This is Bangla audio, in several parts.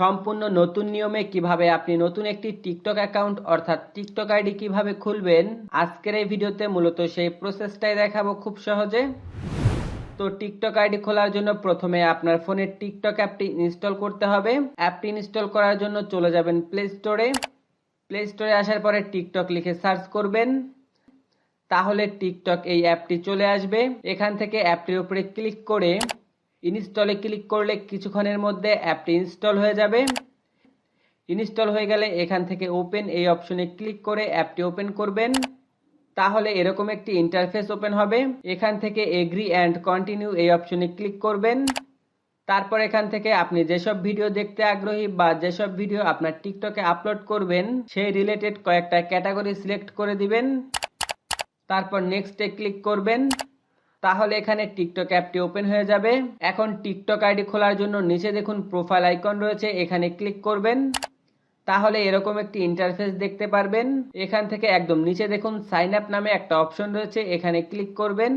সম্পূর্ণ নতুন নিয়মে কীভাবে আপনি নতুন একটি টিকটক অ্যাকাউন্ট অর্থাৎ টিকটক আইডি কীভাবে খুলবেন, আজকের এই ভিডিওতে মূলত সেই প্রসেসটাই দেখাবো খুব সহজে। তো টিকটক আইডি খোলার জন্য প্রথমে আপনার ফোনে টিকটক অ্যাপটি ইনস্টল করতে হবে। অ্যাপটি ইনস্টল করার জন্য চলে যাবেন প্লে স্টোরে। প্লে স্টোরে আসার পরে টিকটক লিখে সার্চ করবেন। তাহলে টিকটক এই অ্যাপটি চলে আসবে। এখান থেকে অ্যাপটির উপরে ক্লিক করে ইনস্টলে ক্লিক করলে কিছুক্ষণের মধ্যে অ্যাপটি ইনস্টল হয়ে যাবে। ইনস্টল হয়ে গেলে এখান থেকে ওপেন এই অপশনে ক্লিক করে অ্যাপটি ওপেন করবেন। তাহলে এরকম একটি ইন্টারফেস ওপেন হবে। এখান থেকে এগ্রি অ্যান্ড কন্টিনিউ এই অপশনে ক্লিক করবেন। তারপর এখান থেকে আপনি যেসব ভিডিও দেখতে আগ্রহী বা যেসব ভিডিও আপনার টিকটকে আপলোড করবেন, সেই রিলেটেড কয়েকটা ক্যাটাগরি সিলেক্ট করে দিবেন। তারপর নেক্সটে ক্লিক করবেন। তাহলে এখানে টিকটক অ্যাপটি ওপেন হয়ে যাবে। এখন টিকটক আইডি খোলার জন্য নিচে দেখুন প্রোফাইল আইকন রয়েছে, এখানে ক্লিক করবেন। তাহলে এরকম একটি ইন্টারফেস দেখতে পারবেন। এখান থেকে একদম নিচে দেখুন সাইন আপ নামে একটা অপশন রয়েছে, এখানে ক্লিক করবেন।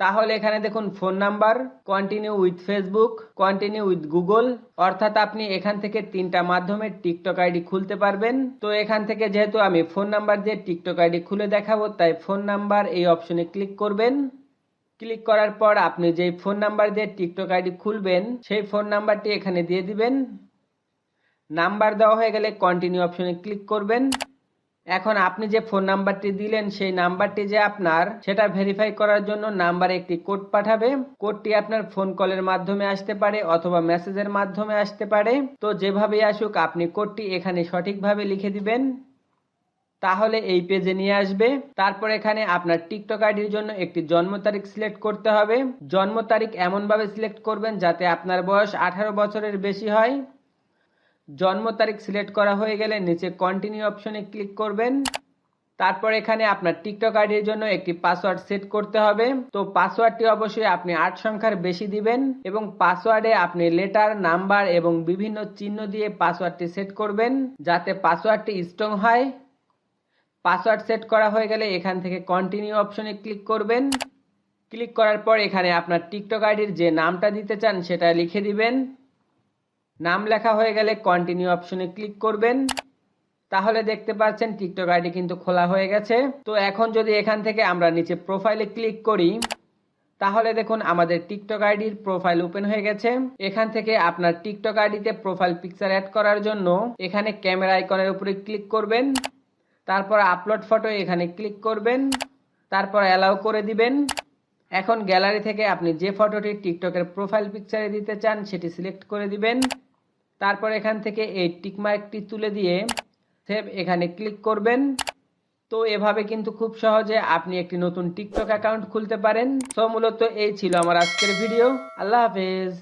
তাহলে এখানে দেখুন phone number continue with Facebook continue with Google অর্থাৎ আপনি এখান থেকে তিনটা মাধ্যমে টিকটক আইডি খুলতে পারবেন। তো এখান থেকে যেহেতু আমি ফোন নাম্বার দিয়ে টিকটক আইডি খুলে দেখাবো, তাই ফোন নাম্বার এই অপশনে ক্লিক করবেন। ক্লিক করার পর আপনি যেই ফোন নাম্বার দিয়ে টিকটক আইডি খুলবেন, সেই ফোন নাম্বারটি এখানে দিয়ে দিবেন। নাম্বার দেওয়া হয়ে গেলে কন্টিনিউ অপশনে ক্লিক করবেন। এখন আপনি যে ফোন নাম্বারটি দিলেন, সেই নাম্বারটি যে আপনার, সেটা ভেরিফাই করার জন্য নাম্বারে একটি কোড পাঠাবে। কোডটি আপনার ফোন কলের মাধ্যমে আসতে পারে অথবা মেসেজের মাধ্যমে আসতে পারে। তো যেভাবেই আসুক, আপনি কোডটি এখানে সঠিকভাবে লিখে দিবেন। তাহলে এই পেজে নিয়ে আসবে। তারপর এখানে আপনার টিকটক আইডির জন্য একটি জন্ম তারিখ সিলেক্ট করতে হবে। জন্ম তারিখ এমনভাবে সিলেক্ট করবেন যাতে আপনার বয়স আঠারো বছরের বেশি হয়। জন্ম তারিখ সিলেক্ট করা হয়ে গেলে নিচে কন্টিনিউ অপশনে ক্লিক করবেন। তারপর এখানে আপনার টিকটক আইডির জন্য একটি পাসওয়ার্ড সেট করতে হবে। তো পাসওয়ার্ডটি অবশ্যই আপনি আট সংখ্যার বেশি দিবেন এবং পাসওয়ার্ডে আপনি লেটার নাম্বার এবং বিভিন্ন চিহ্ন দিয়ে পাসওয়ার্ডটি সেট করবেন যাতে পাসওয়ার্ডটি স্ট্রং হয়। পাসওয়ার্ড সেট করা হয়ে গেলে এখান থেকে কন্টিনিউ অপশনে ক্লিক করবেন। ক্লিক করার পর এখানে আপনার টিকটক আইডির যে নামটা দিতে চান সেটা লিখে দিবেন। নাম লেখা হয়ে গেলে কন্টিনিউ অপশনে ক্লিক করবেন। তাহলে দেখতে পাচ্ছেন টিকটক আইডি কিন্তু খোলা হয়ে গেছে। তো এখন যদি এখান থেকে আমরা নিচে প্রোফাইলে ক্লিক করি, তাহলে দেখুন আমাদের টিকটক আইডির প্রোফাইল ওপেন হয়ে গেছে। এখান থেকে আপনার টিকটক আইডিতে প্রোফাইল পিকচার অ্যাড করার জন্য এখানে ক্যামেরা আইকনের উপরে ক্লিক করবেন। তারপর আপলোড ফটো এখানে ক্লিক করবেন, তারপর অ্যালাউ করে দিবেন। এখন গ্যালারি থেকে আপনি যে ফটোটি টিকটকের প্রোফাইল পিকচারে দিতে চান, সেটি সিলেক্ট করে দিবেন। তারপর এখান থেকে এই টিকমার্কটি তুলে দিয়ে সেভ এখানে ক্লিক করবেন। তো এভাবে কিন্তু খুব সহজে আপনি একটি নতুন টিকটক অ্যাকাউন্ট খুলতে পারেন। তো মূলত এই ছিল আমার আজকের ভিডিও আল্লাহ হাফেজ।